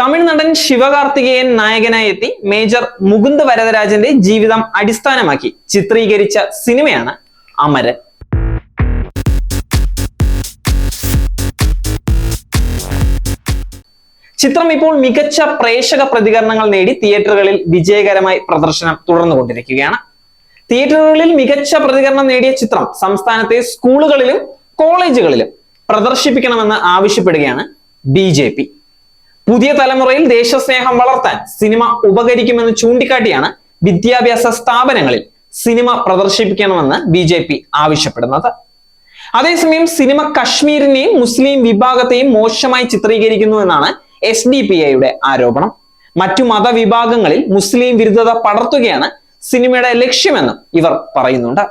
തമിഴ് നടൻ ശിവകാർത്തികേയൻ നായകനായി എത്തി മേജർ മുകുന്ദ വരദരാജന്റെ ജീവിതം അടിസ്ഥാനമാക്കി ചിത്രീകരിച്ച സിനിമയാണ് അമരൻ. ചിത്രം ഇപ്പോൾ മികച്ച പ്രേക്ഷക പ്രതികരണങ്ങൾ നേടി തിയേറ്ററുകളിൽ വിജയകരമായി പ്രദർശനം തുടർന്നുകൊണ്ടിരിക്കുകയാണ്. തിയേറ്ററുകളിൽ മികച്ച പ്രതികരണം നേടിയ ചിത്രം സംസ്ഥാനത്തെ സ്കൂളുകളിലും കോളേജുകളിലും പ്രദർശിപ്പിക്കണമെന്ന് ആവശ്യപ്പെടുകയാണ് ബി പുതിയ തലമുറയിൽ ദേശസ്നേഹം വളർത്താൻ സിനിമ ഉപകരിക്കുമെന്ന് ചൂണ്ടിക്കാട്ടിയാണ് വിദ്യാഭ്യാസ സ്ഥാപനങ്ങളിൽ സിനിമ പ്രദർശിപ്പിക്കണമെന്ന് ബി ജെ പി ആവശ്യപ്പെടുന്നത്. അതേസമയം സിനിമ കശ്മീരിനെയും മുസ്ലിം വിഭാഗത്തെയും മോശമായി ചിത്രീകരിക്കുന്നു എന്നാണ് എസ് ഡി പി ഐയുടെ ആരോപണം. മറ്റു മതവിഭാഗങ്ങളിൽ മുസ്ലിം വിരുദ്ധത പടർത്തുകയാണ് സിനിമയുടെ ലക്ഷ്യമെന്നും ഇവർ പറയുന്നുണ്ട്.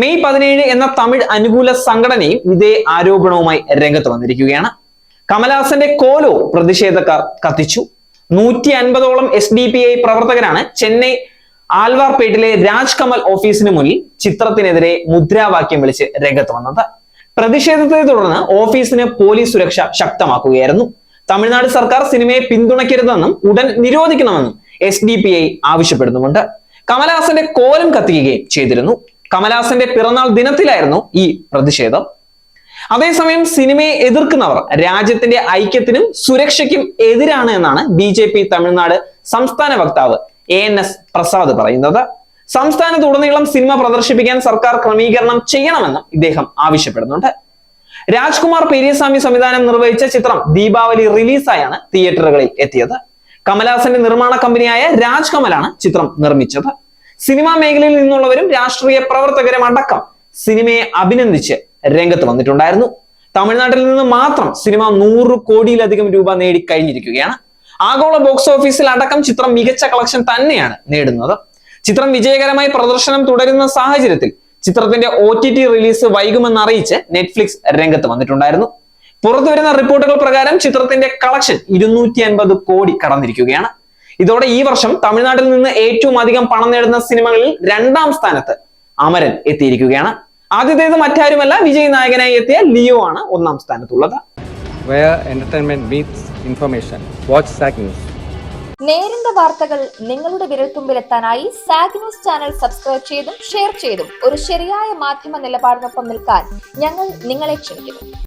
മെയ് പതിനേഴ് എന്ന തമിഴ് അനുകൂല സംഘടനയും ഇതേ ആരോപണവുമായി രംഗത്ത് വന്നിരിക്കുകയാണ്. കമലഹാസന്റെ കോലോ പ്രതിഷേധക്കാർ കത്തിച്ചു. നൂറ്റി അൻപതോളം എസ് ഡി പി ഐ പ്രവർത്തകരാണ് ചെന്നൈ ആൽവാർപേട്ടിലെ രാജ് കമൽ ഓഫീസിന് മുന്നിൽ ചിത്രത്തിനെതിരെ മുദ്രാവാക്യം വിളിച്ച് രംഗത്ത് വന്നത്. പ്രതിഷേധത്തെ തുടർന്ന് ഓഫീസിന് പോലീസ് സുരക്ഷ ശക്തമാക്കുകയായിരുന്നു. തമിഴ്നാട് സർക്കാർ സിനിമയെ പിന്തുണയ്ക്കരുതെന്നും ഉടൻ നിരോധിക്കണമെന്നും എസ് ഡി പി ഐ ആവശ്യപ്പെടുന്നുമുണ്ട്. കമലഹാസന്റെ കോലം കത്തിക്കുകയും ചെയ്തിരുന്നു. കമലഹാസന്റെ പിറന്നാൾ ദിനത്തിലായിരുന്നു ഈ പ്രതിഷേധം. അതേസമയം സിനിമയെ എതിർക്കുന്നവർ രാജ്യത്തിന്റെ ഐക്യത്തിനും സുരക്ഷയ്ക്കും എതിരാണ് എന്നാണ് ബി ജെ പി തമിഴ്നാട് സംസ്ഥാന വക്താവ് എ എൻ എസ് പ്രസാദ് പറയുന്നത്. സംസ്ഥാനത്തുടനീളം സിനിമ പ്രദർശിപ്പിക്കാൻ സർക്കാർ ക്രമീകരണം ചെയ്യണമെന്നും ഇദ്ദേഹം ആവശ്യപ്പെടുന്നുണ്ട്. രാജ്കുമാർ പെരിയസ്വാമി സംവിധാനം നിർവഹിച്ച ചിത്രം ദീപാവലി റിലീസായാണ് തിയേറ്ററുകളിൽ എത്തിയത്. കമലഹാസന്റെ നിർമ്മാണ കമ്പനിയായ രാജ് കമലാണ് ചിത്രം നിർമ്മിച്ചത്. സിനിമാ മേഖലയിൽ നിന്നുള്ളവരും രാഷ്ട്രീയ പ്രവർത്തകരും അടക്കം സിനിമയെ അഭിനന്ദിച്ച് രംഗത്ത് വന്നിട്ടുണ്ടായിരുന്നു. തമിഴ്നാട്ടിൽ നിന്ന് മാത്രം സിനിമ നൂറ് കോടിയിലധികം രൂപ നേടി നേടിക്കഴിഞ്ഞിരിക്കുകയാണ് ആഗോള ബോക്സ് ഓഫീസിൽ അടക്കം ചിത്രം മികച്ച കളക്ഷൻ തന്നെയാണ് നേടുന്നത്. ചിത്രം വിജയകരമായി പ്രദർശനം തുടരുന്ന സാഹചര്യത്തിൽ ചിത്രത്തിന്റെ ഒ ടി ടി റിലീസ് വൈകുമെന്ന് അറിയിച്ച് നെറ്റ്ഫ്ലിക്സ് രംഗത്ത് വന്നിട്ടുണ്ടായിരുന്നു. പുറത്തു വരുന്ന റിപ്പോർട്ടുകൾ പ്രകാരം ചിത്രത്തിന്റെ കളക്ഷൻ ഇരുന്നൂറ്റി അൻപത് കോടി കടന്നിരിക്കുകയാണ്. ഇതോടെ ഈ വർഷം തമിഴ്നാട്ടിൽ നിന്ന് ഏറ്റവും അധികം പണം നേടുന്ന സിനിമകളിൽ രണ്ടാം സ്ഥാനത്ത് അമരൻ എത്തിയിരിക്കുകയാണ്. ആദ്യത്തേത് മറ്റാരുമല്ല വിജയ് നായകനായി എത്തിയ ലിയോ ആണ് ഒന്നാം സ്ഥാനത്തുള്ളത് where entertainment meets information. Watch SAC News. നേരിന്റെ വാർത്തകൾ നിങ്ങളുടെ വിരൽത്തുമ്പിലെത്താനായി സാഗ് ന്യൂസ് ചാനൽ സബ്സ്ക്രൈബ് ചെയ്തും ഷെയർ ചെയ്തും ഒരു ശരിയായ മാധ്യമ നിലപാടിനൊപ്പം നിൽക്കാൻ ഞങ്ങൾ നിങ്ങളെ ക്ഷണിക്കുന്നു